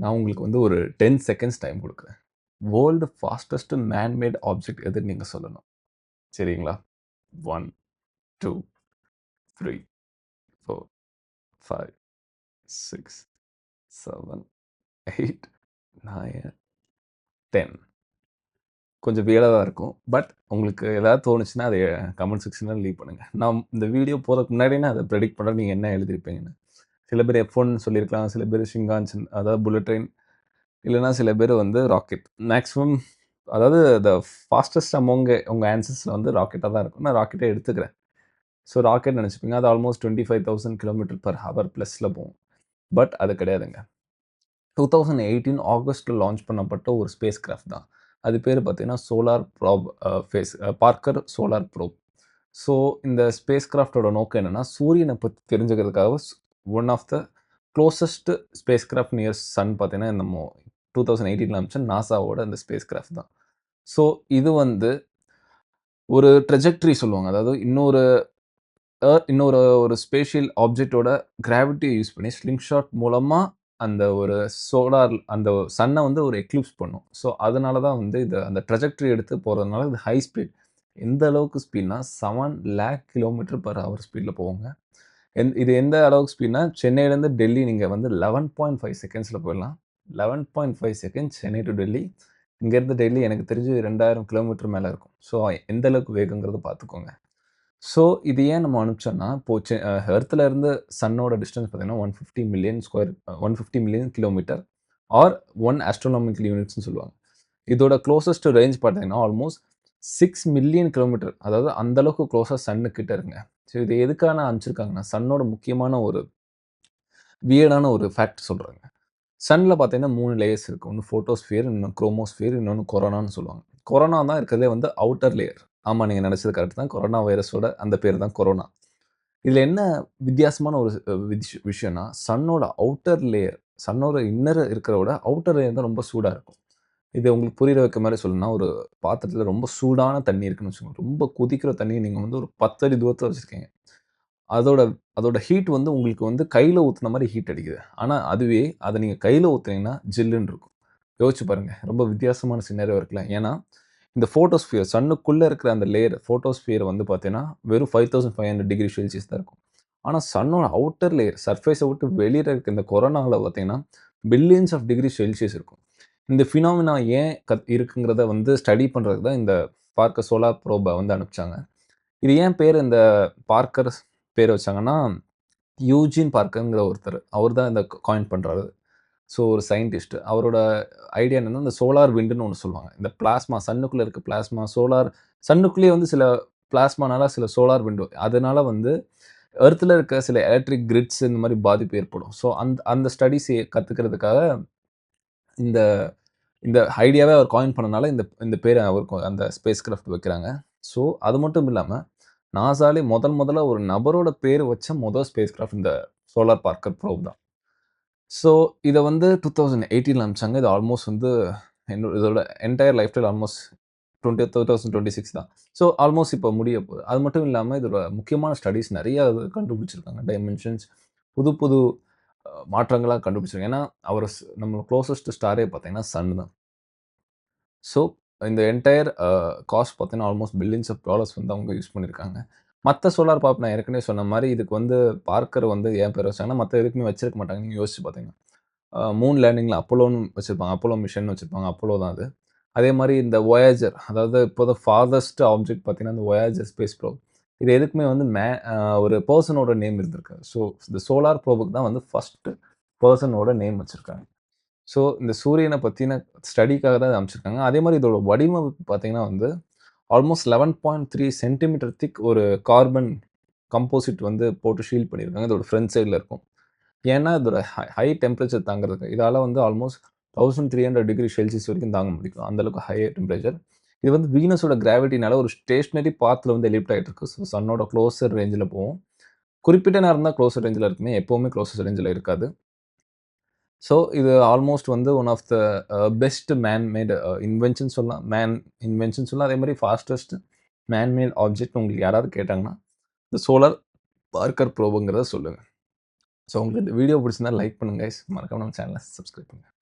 நான் உங்களுக்கு வந்து ஒரு டென் செகண்ட்ஸ் டைம் கொடுக்குறேன். World fastest man made object எதுன்னு நீங்கள் சொல்லணும். சரிங்களா? One two three four five six seven eight nine ten கொஞ்சம் வியலாக இருக்கும். பட் உங்களுக்கு ஏதாவது தோணுச்சுன்னா அதை கமெண்ட் செக்ஷனில் லீவ் பண்ணுங்கள் நான் இந்த வீடியோ போகிறதுக்கு முன்னாடியே நான் அதை ப்ரெடிக்ட் பண்ணுறேன் நீங்கள் என்ன எழுதிருப்பீங்கன்னு சில பேர் எஃப் ஒன் சொல்லியிருக்கலாம் சில பேர் ஷிங்கான்சன் அதாவது புல்லட் ட்ரெயின் இல்லைனா சில பேர் வந்து ராக்கெட் மேக்ஸிமம் அதாவது த ஃபாஸ்டஸ்ட் அமௌங்க உங்கள் ஆன்சர்ஸில் வந்து ராக்கெட்டாக தான் இருக்கும். நான் ராக்கெட்டே எடுத்துக்கிறேன். ஸோ ராக்கெட் நினச்சிப்பீங்க அது almost twenty five thousand kilometre per hour ப்ளஸில் போகும். பட் அது கிடையாதுங்க. டூ தௌசண்ட் எயிட்டீன் ஆகஸ்ட்டில் லான்ச் பண்ணப்பட்ட ஒரு ஸ்பேஸ் கிராஃப்ட் தான். அது பேர் பார்த்தீங்கன்னா சோலார் ப்ராப் ஃபேஸ் பார்க்கர் சோலார் ப்ரோப் ஸோ இந்த ஸ்பேஸ் கிராஃப்டோட நோக்கம் என்னென்னா சூரியனை பற்றி தெரிஞ்சுக்கிறதுக்காக one of the closest space craft near sun பார்த்தீங்கன்னா நம்ம டூ தௌசண்ட் எயிட்டீனில் அமிச்ச நாசாவோட இந்த ஸ்பேஸ் கிராஃப்ட் தான். ஸோ இது வந்து ஒரு ட்ரெஜெக்ட்ரி சொல்லுவாங்க. அதாவது இன்னொரு இன்னொரு ஒரு ஸ்பேஷியல் ஆப்ஜெக்டோட கிராவிட்டியை யூஸ் பண்ணி ஸ்லிங் ஷாட் மூலமாக அந்த ஒரு சோலார் அந்த சன்னை வந்து ஒரு எக்லிப்ஸ் பண்ணும். ஸோ அதனால தான் வந்து இது அந்த ட்ரெஜெக்ட்ரி எடுத்து போகிறதுனால இது ஹை ஸ்பீட் எந்த அளவுக்கு ஸ்பீட்னா seven lakh kilometre per hour ஸ்பீடில் போவாங்க எந் இது எந்த அளவுக்கு ஸ்பீட்னா சென்னையிலேருந்து டெல்லி நீங்கள் வந்து லெவன் பாயிண்ட் ஃபைவ் செகண்ட்ஸில் போயிடலாம். Eleven point five second Chennai to Delhi. இங்கேருந்து டெல்லி எனக்கு தெரிஞ்சு ரெண்டாயிரம் கிலோமீட்டர் மேலே இருக்கும். ஸோ எந்த அளவுக்கு வேகங்கிறத பார்த்துக்கோங்க. ஸோ இது ஏன் நம்ம அனுப்பிச்சோன்னா இப்போ செ எர்த்தில் இருந்து சன்னோட டிஸ்டன்ஸ் பார்த்தீங்கன்னா one fifty million square one fifty million kilometre or one astronomical யூனிட்ஸ்னு சொல்லுவாங்க. இதோட க்ளோசஸ்ட் ரேஞ்ச் பார்த்தீங்கன்னா ஆல்மோஸ்ட் சிக்ஸ் மில்லியன் கிலோமீட்டர். அதாவது அந்தளவுக்கு க்ளோஸாக சன்னுக்கிட்ட இருங்க. ஸோ இது எதுக்கான அனுப்பிச்சிருக்காங்கன்னா சன்னோட முக்கியமான ஒரு வியர்டான ஒரு ஃபேக்ட் சொல்கிறாங்க சன்னில் பார்த்தீங்கன்னா மூணு லேயர்ஸ் இருக்குது ஒன்று ஃபோட்டோஸ்ஃபியர் இன்னொன்று குரோமோஸ்ஃபியர் இன்னொன்று கொரோனான்னு சொல்லுவாங்க. கொரோனா தான் இருக்கிறதே வந்து அவுட்டர் லேயர் ஆமாம் நீங்கள் நினச்சது கரெக்ட் தான். கொரோனா வைரஸோட அந்த பேர் தான் கொரோனா இதில் என்ன வித்தியாசமான ஒரு விஷயம்னா சன்னோட அவுட்டர் லேயர் சன்னோட இன்னர் இருக்கிற விட அவுட்டர் லேயர் தான் ரொம்ப சூடாக இருக்கும். இதை உங்களுக்கு புரியிற வைக்க மாதிரி சொல்லணும்னா ஒரு பாத்திரத்தில் ரொம்ப சூடான தண்ணி இருக்குன்னு வச்சுக்கோங்க. ரொம்ப கொதிக்கிற தண்ணியை நீங்கள் வந்து ஒரு பத்தடி தூரத்தில் வச்சுருக்கீங்க. அதோட அதோட ஹீட் வந்து உங்களுக்கு வந்து கையில் ஊற்றுன மாதிரி ஹீட் அடிக்குது. ஆனால் அதுவே அதை நீங்கள் கையில் ஊற்றுனீங்கன்னா ஜில்லுன்னு இருக்கும். யோசிச்சு பாருங்கள் ரொம்ப வித்தியாசமான சின்னரோ இருக்கலாம் ஏன்னா இந்த ஃபோட்டோஸ்ஃபியர் சன்னுக்குள்ளே இருக்கிற அந்த லேயர் ஃபோட்டோஸ்ஃபியர் வந்து பார்த்தீங்கன்னா வெறும் five thousand five hundred degree Celsius தான் இருக்கும். ஆனால் சன்னோட அவுட்டர் லேயர் சர்ஃபேஸை விட்டு வெளியில் இருக்க இந்த கொரோனாவில் பார்த்தீங்கன்னா பில்லியன்ஸ் ஆஃப் டிகிரி செல்சியஸ் இருக்கும். இந்த ஃபினாமினா ஏன் கத் இருக்குங்கிறத வந்து ஸ்டடி பண்ணுறதுக்கு தான் இந்த பார்க்கர் சோலார் ப்ரோபை வந்து அனுப்பிச்சாங்க. இது ஏன் பேர் இந்த பார்க்கர் பேர் வச்சாங்கன்னா யூஜின் பார்க்கருங்கிற ஒருத்தர் அவர் தான் இந்த காயின் பண்ணுறாரு ஸோ ஒரு சயின்டிஸ்ட் அவரோட ஐடியா என்னென்னா இந்த சோலார் விண்டுன்னு ஒன்று சொல்லுவாங்க. இந்த பிளாஸ்மா சன்னுக்குள்ளே இருக்க பிளாஸ்மா சோலார் சன்னுக்குள்ளேயே வந்து சில பிளாஸ்மானால சில சோலார் விண்டோ அதனால் வந்து எர்த்தில் இருக்க சில எலக்ட்ரிக் கிரிட்ஸ் இந்த மாதிரி பாதிப்பு ஏற்படும். ஸோ அந்த அந்த ஸ்டடிஸ் கற்றுக்கிறதுக்காக இந்த இந்த ஐடியாவே அவர் காயின் பண்ணனால இந்த இந்த பேரை அவருக்கு அந்த ஸ்பேஸ் கிராஃப்ட் வைக்கிறாங்க. ஸோ அது மட்டும் இல்லாமல் நாசாலே முதல் முதல்ல ஒரு நபரோட பேர் வச்ச முதல் ஸ்பேஸ் கிராஃப்ட் இந்த சோலார் பார்க்கர் ப்ரோப் தான். ஸோ இதை வந்து டூ தௌசண்ட் எயிட்டீனில் அனுப்பிச்சாங்க. இது ஆல்மோஸ்ட் வந்து என்னோட இதோட entire life style almost twenty two thousand twenty six தான். ஸோ ஆல்மோஸ்ட் இப்போ முடிய போகுது அது மட்டும் இல்லாமல் இதோட முக்கியமான ஸ்டடீஸ் நிறைய கண்டுபிடிச்சிருக்காங்க. டைமென்ஷன்ஸ் புது புது மாற்றங்களாக கண்டுபிடிச்சிருக்காங்க ஏன்னா அவர் நம்ம க்ளோசஸ்ட் ஸ்டாரே பார்த்தீங்கன்னா சன் தான். ஸோ இந்த என்டையர் காஸ்ட் பார்த்தீங்கன்னா ஆல்மோஸ்ட் பில்லியன்ஸ் ஆஃப் டாலர்ஸ் வந்து அவங்க யூஸ் பண்ணியிருக்காங்க. மற்ற சோலார் பாப் நான் ஏற்கனவே சொன்ன மாதிரி இதுக்கு வந்து பார்க்கர் வந்து ஏன் பேர் வச்சாங்கன்னா மற்ற எதுக்குமே வச்சிருக்க மாட்டாங்க நீங்கள் யோசிச்சு பார்த்தீங்கன்னா. மூன் லேண்டிங்கில் அப்போலோன்னு வச்சுருப்பாங்க. அப்போலோ மிஷன் வச்சுருப்பாங்க. அப்போலோ தான் அது. அதே மாதிரி இந்த ஒயாஜர் அதாவது இப்போ தான் ஃபாதஸ்ட் ஆப்ஜெக்ட் பார்த்தீங்கன்னா இந்த ஒயாஜர் ஸ்பேஸ் ப்ரோ இது எதுக்குமே வந்து மே ஒரு பர்சனோட நேம் இருந்திருக்காரு ஸோ இந்த சோலார் ப்ரோபுக்கு தான் வந்து ஃபஸ்ட்டு பர்சனோட நேம் வச்சுருக்காங்க. ஸோ இந்த சூரியனை பற்றின ஸ்டடிக்காக தான் அமைச்சிருக்காங்க அதே மாதிரி இதோட வடிவமைப்பு பார்த்தீங்கன்னா வந்து almost eleven point three centimetre thick ஒரு கார்பன் கம்போசிட் வந்து போட்டு ஷீல் பண்ணியிருக்காங்க. இதோட ஃப்ரண்ட் சைடில் இருக்கும். ஏன்னா இதோட ஹை ஹை டெம்பரேச்சர் தாங்கிறதுக்கு இதால் வந்து almost thousand three hundred degree Celsius வரைக்கும் தாங்க முடியும். அந்தளவுக்கு ஹை டெம்பரேச்சர் இது வந்து வீனஸோட கிராவிட்டினால ஒரு ஸ்டேஷ்னரி பாத்தில் வந்து எலிப்ட் ஆகிட்டு இருக்கு ஸோ சன்னோட க்ளோசர் ரேஞ்சில் போகும் குறிப்பிட்ட நேரம் தான் க்ளோசர் ரேஞ்சில் இருக்குமே. எப்போவுமே க்ளோசர் ரேஞ்சில் இருக்காது. ஸோ இது ஆல்மோஸ்ட் வந்து one of the best man made invention சொல்லலாம். மேன் இன்வென்ஷன் சொல்லலாம். அதே மாதிரி ஃபாஸ்டஸ்ட் மேன்மேட் ஆப்ஜெக்ட் உங்களுக்கு யாராவது கேட்டாங்கன்னா இந்த சோலார் பார்க்கர் ப்ரோபுங்கிறத சொல்லுங்கள் ஸோ உங்களுக்கு இந்த வீடியோ பிடிச்சிருந்தா லைக் பண்ணுங்கள் மறக்காம நம்ம சேனலை சப்ஸ்கிரைப் பண்ணுங்கள்